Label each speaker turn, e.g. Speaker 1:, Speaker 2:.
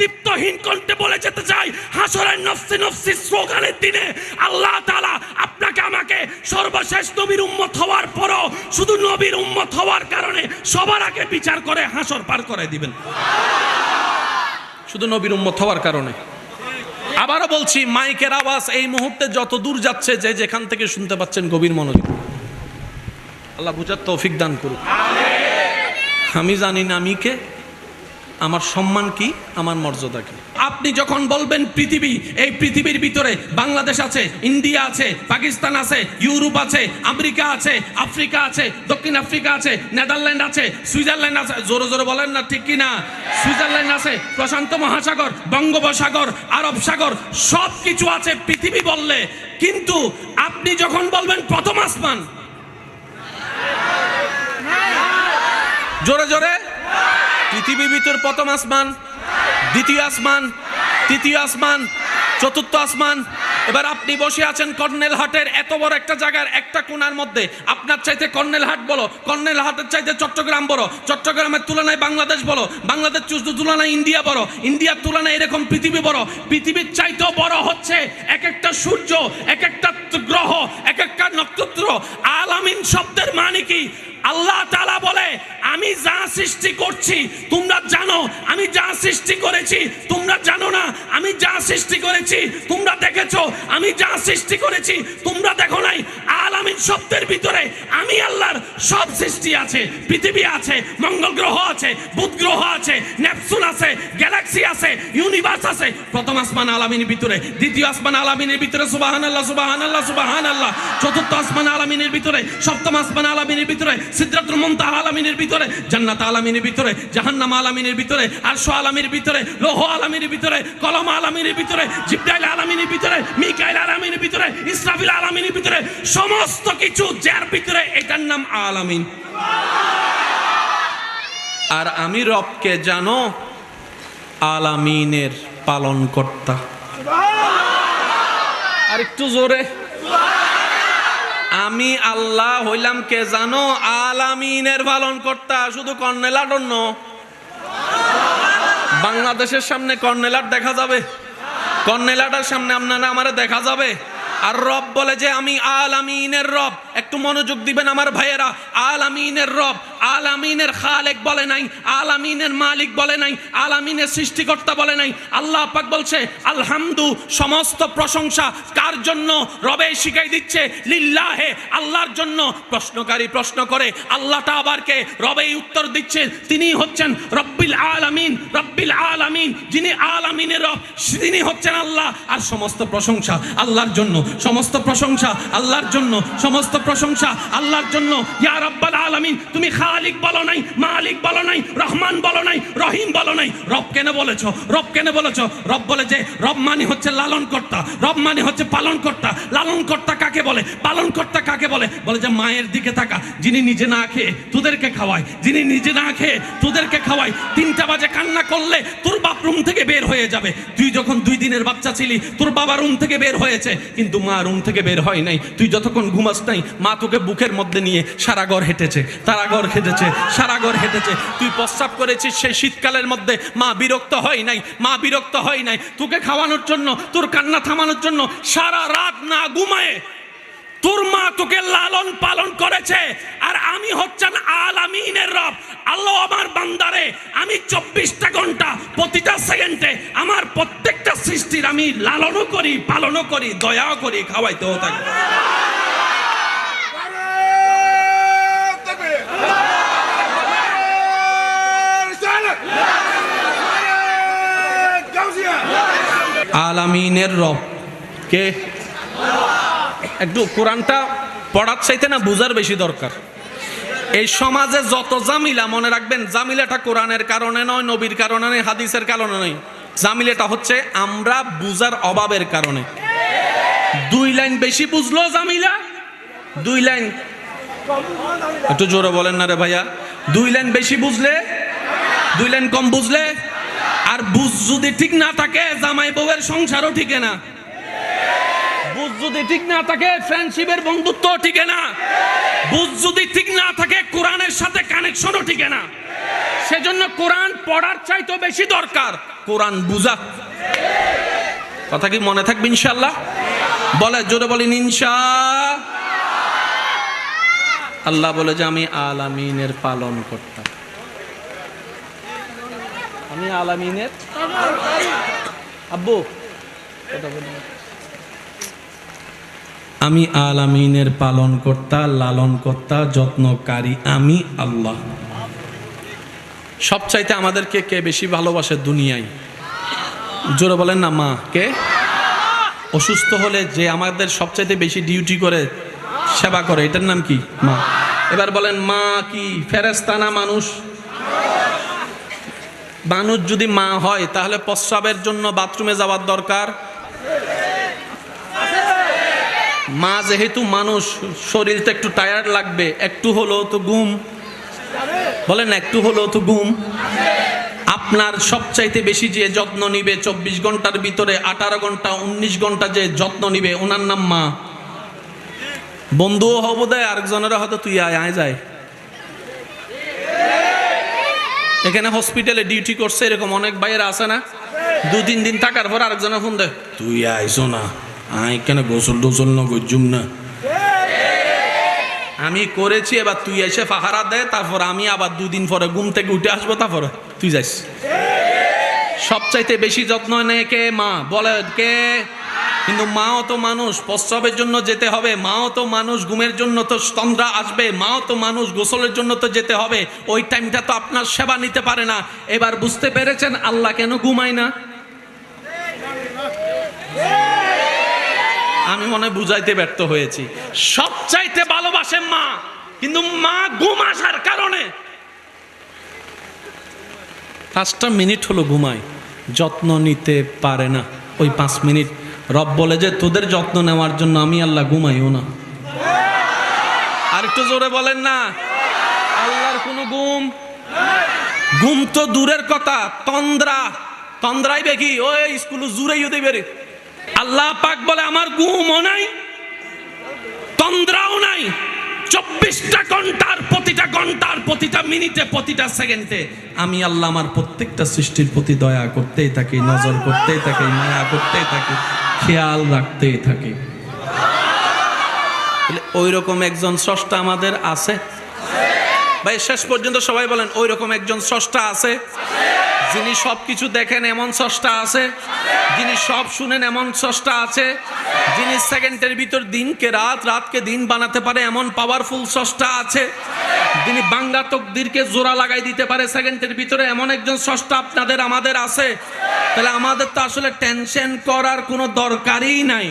Speaker 1: দীপ্তহীন কণ্ঠে বলে যেতে চাই, হাসরের নফসি নফসি স্লোগানের দিনে আল্লাহ তালা আপনাকে, আমাকে সর্বশেষ নবীর উম্মত হওয়ার পরও শুধু নবীর উম্মত হওয়ার কারণে সবার আগে বিচার করে, হাসর পার করে দিবেন। শুধু নবীর উম্মত হওয়ার কারণে। আবারও বলছি, মাইকের আওয়াজ এই মুহূর্তে যত দূর যাচ্ছে, যে যেখান থেকে শুনতে পাচ্ছেন গভীর মনোযোগ। আল্লাহ বুঝার তৌফিক দান করুক। আমি জানি না আমি কে আমার সম্মান কি? আমার মর্যাদা কি? আপনি যখন বলবেন পৃথিবী, এই পৃথিবীর ভিতরে বাংলাদেশ আছে, ইন্ডিয়া আছে, পাকিস্তান আছে, ইউরোপ আছে, আমেরিকা আছে, আফ্রিকা আছে, দক্ষিণ আফ্রিকা আছে, নেদারল্যান্ড আছে, সুইজারল্যান্ড আছে, জোরে জোরে বলেন না, ঠিক কি না সুইজারল্যান্ড আছে, প্রশান্ত মহাসাগর, বঙ্গোপসাগর, আরব সাগর সব কিছু আছে পৃথিবী বললে। কিন্তু আপনি যখন বলবেন প্রথম আসমান, জোরে জোরে। পৃথিবীর ভিতর প্রথম আসমান দ্বিতীয় আসমান তৃতীয় আসমান চতুর্থ আসমান এবার আপনি বসে আছেন কর্নেল হাটের এত বড় একটা জায়গার একটা কোনার মধ্যে। আপনার চাইতে কর্নেল হাট বলো, কর্নেল হাটের চাইতে চট্টগ্রাম বড় চট্টগ্রামের তুলনায় বাংলাদেশ বড় বাংলাদেশ তুলনায় ইন্ডিয়া বড় ইন্ডিয়ার তুলনায় এরকম পৃথিবী বড়। পৃথিবীর চাইতেও বড় হচ্ছে এক একটা সূর্য এক একটা গ্রহ এক একটা নক্ষত্র আলামিন শব্দের মানে কি? আল্লাহ তালা বলে, আমি যা সৃষ্টি করছি, তোমরা জানো, আমি যা সৃষ্টি করেছি, তোমরা জানো সৃষ্টি করেছি, তোমরা দেখেছ, আমি যা সৃষ্টি করেছি, তোমরা দেখো নাই। আলামিন শব্দের ভিতরে আমি আল্লাহর সব সৃষ্টি আছে পৃথিবী আছে মঙ্গল গ্রহ আছে বুধ গ্রহ আছে নেপচুন আছে গ্যালাক্সি আছে ইউনিভার্স আছে প্রথম আসমান আলামিনের ভিতরে দ্বিতীয় আসমান আলামিনের ভিতরে সুবাহান আল্লাহ সুবাহান আল্লাহ সুবাহান আল্লাহ চতুর্থ আসমান আলামিনের ভিতরে সপ্তম আসমান আলামিনের ভিতরে সিদ্ধাতুল মুনতাহা আলামিনের ভিতরে জান্নাত আলামিনের ভিতরে জাহান্নাম আলামিনের ভিতরে আরশ আলামিনের ভিতরে লোহ আলামিনের ভিতরে কলম আলামিনের ভিতরে জিব্রাইল আলামিনের ভিতরে মিকাইল আলামিনের ভিতরে ইসরাফিল আলামিনের ভিতরে সমস্ত কিছু যার ভিতরে এটার নাম আলামিন। আর আমি রবকে জানো, আলামিনের পালন কর্তা আর একটু জোরে। আমি আল্লাহ হইলাম কে জানো, আলামিনের পালন কর্তা শুধু কর্নেলাটন্য বাংলাদেশের সামনে কর্নেলাট দেখা যাবে। কর্নেলাটার সামনে আপনারা আমারে দেখা যাবে। আর রব বলে যে আমি আল আমিনের রব। একটু মনোযোগ দিবেন আমার ভাইয়েরা। আল আমিনের রব। আলামিনের খালেক বলে নাই, আলামিনের মালিক বলে নাই, আলামিনের সৃষ্টিকর্তা বলে নাই। আল্লাহ পাক বলছে, আলহামদু, সমস্ত প্রশংসা কার জন্য? রবে শিখাই দিচ্ছে, লিল্লাহে, আল্লাহর জন্য। প্রশ্নকারী প্রশ্ন করে, আল্লাহটা আবার কে? রবেই উত্তর দিচ্ছে তিনি হচ্ছেন রব্বিল আলামিন রব্বিল আলামিন। যিনি আলামিনের রব, তিনি হচ্ছেন আল্লাহ। আর সমস্ত প্রশংসা আল্লাহর জন্য, সমস্ত প্রশংসা আল্লাহর জন্য, সমস্ত প্রশংসা আল্লাহর জন্য। ইয়া রব্বাল আলামিন, তুমি খালিক বলো নাই, মালিক বলো নাই, রহমান বলো নাই, রহিম বলো নাই। রব কেন বলেছ, রব কেন বলেছ? রব বলে যে, রব মানে হচ্ছে লালন কর্তা রব মানে হচ্ছে পালন কর্তা লালন কর্তা কাকে বলে? পালন কর্তা কাকে বলে? বলে যে, মায়ের দিকে থাকা যিনি নিজে না খেয়ে তোদেরকে খাওয়ায়, যিনি নিজে না খেয়ে তোদেরকে খাওয়ায়, তিনটা বাজে কান্না করলে তোর রুম থেকে বের হয়ে যাবে। তুই যখন দুই দিনের বাচ্চা ছিলি, তোর বাবা রুম থেকে বের হয়েছে। কিন্তু মা রুম থেকে বের হয় নাই। তুই যতক্ষণ ঘুমাস নাই, মা তোকে বুকের মধ্যে নিয়ে সারা ঘর হেঁটেছে, তারা ঘর হেঁটেছে, সারা ঘর হেঁটেছে। তুই প্রস্রাব করেছিস সেই শীতকালের মধ্যে। মা বিরক্ত হয় নাই, মা বিরক্ত হয় নাই। তোকে খাওয়ানোর জন্য, তোর কান্না থামানোর জন্য সারা রাত না ঘুমায় তোর মা তোকে লালন পালন করেছে। আর আমি হচ্ছেন আলামিনের রব। আল্লাহ আমার বান্দারে, আমি চব্বিশটা ঘণ্টা, প্রতিটা সেকেন্ডে আমার প্রত্যেকটা সৃষ্টির আমি লালনও করি, পালনও করি, দয়াও করি, খাওয়াইতেও থাকি। আলামিনের রব। কে? একটু কোরআনটা পড়ার চাইতে না বুঝার বেশি দরকার। এই সমাজে যত জামিলা, মনে রাখবেন, জামিলাটা কোরআনের কারণে নয়, নবীর কারণে নয়, হাদিসের কারণে নয়। জামিলাটা হচ্ছে আমরা বুঝার অভাবের কারণে। দুই লাইন বেশি বুঝলো জামিলা? দুই লাইন। একটু জোরে বলেন না রে ভাইয়া। দুই লাইন বেশি বুঝলে? দুই লাইন কম বুঝলে? আর বুঝ যদি ঠিক না থাকে, জামাই বউয়ের সংসারও ঠিকে না। বুঝ যদি ঠিক না থাকে ফ্রেন্ডশিপের বন্ধুত্ব ঠিকে না। বুঝ যদি ঠিক না থাকে, কোরআনের সাথে কানেকশনও ঠিকে না। সেজন্য কোরআন পড়ার চাইতে বেশি দরকার। কোরআন বুঝা। কথা কি মনে থাকবে ইনশাল্লাহ বলে, জোরে বলেন ইনশা। আল্লাহ বলে যে, আমি আলামিনের পালন করতাম। আমি আলামিনের আব্বু, কথা বলুন। আমি আলামিনের পালন কর্তা লালন কর্তা যত্নকারী, আমি আল্লাহ। সবচাইতে আমাদেরকে কে বেশি ভালোবাসে দুনিয়ায়? জোরে বলেন না, মা, কে? অসুস্থ হলে যে আমাদের সবচাইতে বেশি ডিউটি করে, সেবা করে, এটার নাম কি? মা। এবার বলেন, মা কি ফেরেস্তানা মানুষ? মানুষ যদি মা হয়, তাহলে প্রস্রাবের জন্য বাথরুমে যাওয়ার দরকার মা যেহেতু মানুষ শরীরটা একটু টায়ার্ড লাগবে, একটু হলেও তো ঘুম। বলেন একটু হলেও তো ঘুম। আপনার সবচাইতে বেশি যে যত্ন নিবে চব্বিশ ঘণ্টার ভিতরে, আঠারো ঘণ্টা, উনিশ ঘণ্টা যে যত্ন নিবে, ওনার নাম মা। বন্ধুও হব দেয় আরেকজনেরা হয়তো তুই আয় আয় যায়। এখানে হসপিটালে ডিউটি করছে, এরকম অনেক বাইরে আছে না? দু, তিন দিন থাকার পর আরেকজনের ফোন দেয় তুই আইসো না। কেন গোসল টোসল ন গজ্জুম না? আমি করেছি, এবার তুই এসে পাহারা দে, তারপর আমি আবার দুদিন পরে ঘুম থেকে উঠে আসব, তারপরে তুই যাইস। সবচাইতে বেশি যত্ন নেয় কে? মা, বলে কে? কিন্তু মাও তো মানুষ, প্রস্রাবের জন্য যেতে হবে। মাও তো মানুষ, ঘুমের জন্য তো তন্দ্রা আসবে। মাও তো মানুষ, গোসলের জন্য তো যেতে হবে। ওই টাইমটা তো আপনার সেবা নিতে পারে না। এবার বুঝতে পেরেছেন, আল্লাহ কেন ঘুমায় না? আমি মনে বুঝাইতে ব্যর্থ হয়েছি। সবচাইতে ভালোবাসে মা, কিন্তু মা ঘুম আসার কারণে। পাঁচটা মিনিট হলো ঘুমায়, যত্ন নিতে পারে না। ওই পাঁচ মিনিট, রব বলে যে তোদের যত্ন নেওয়ার জন্য আমি আল্লাহ ঘুমাইও না। আর একটু জোরে বলেন না, আল্লাহর কোনো ঘুম? ঘুম তো দূরের কথা, তন্দ্রা। তন্দ্রাইবে কি ওই স্কুল জুড়েই হতে পারে আল্লাহ পাক বলে, আমার ঘুমও নাই, তন্দ্রাও নাই। চব্বিশটা ঘণ্টার প্রতিটা ঘণ্টার প্রতিটা মিনিটে, প্রতিটা সেকেন্ডে আমি আল্লাহ আমার প্রত্যেকটা সৃষ্টির প্রতি দয়া করতেই থাকি, নজর করতেই থাকি, মায়া করতেই থাকি, খেয়াল রাখতেই থাকি। ওই রকম একজন স্রষ্টা আমাদের আছে? ভাই, শেষ পর্যন্ত সবাই বলেন ওই রকম একজন স্রষ্টা আছে? যিনি সব কিছু দেখেন এমন স্রষ্টা আছে, যিনি সব শুনেন এমন স্রষ্টা আছে, যিনি সেকেন্ডের ভিতর দিনকে রাত, রাতকে দিন বানাতে পারে এমন পাওয়ারফুল স্রষ্টা আছে, যিনি বাংলা তকদিরকে জোড়া লাগাই দিতে পারে সেকেন্ডের ভিতরে এমন একজন স্রষ্টা আপনাদের, আমাদের আছে। তাহলে আমাদের তো আসলে টেনশন করার কোনো দরকারই নাই।